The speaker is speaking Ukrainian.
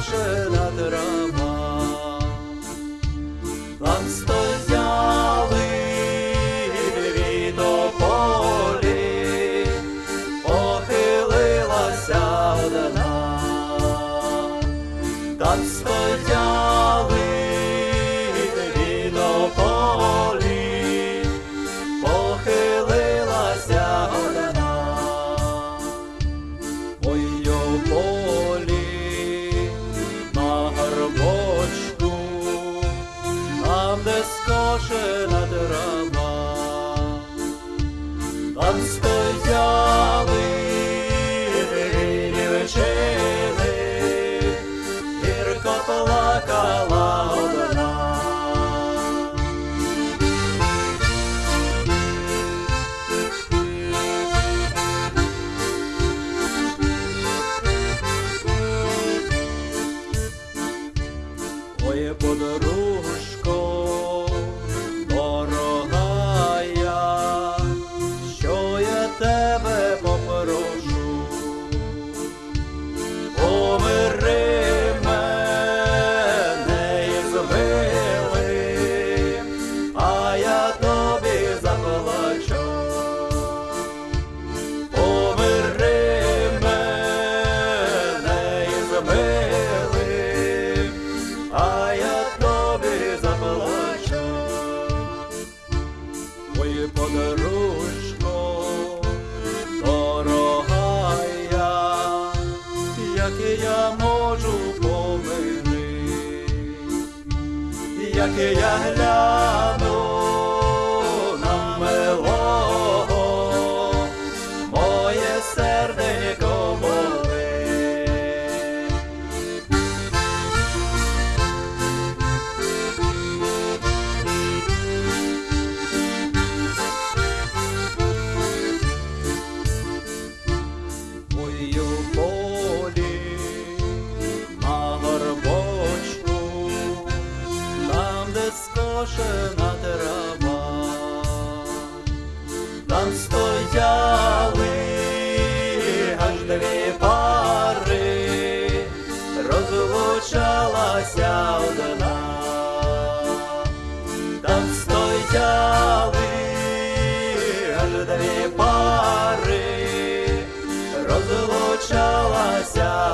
скошена трава, План взяли від ополі, похилилася одна, там сто. по дорожкам. aquella la де скошена трава, там стояли аж дві пари, розлучалася одна, там стояли аж дві пари, розлучалася.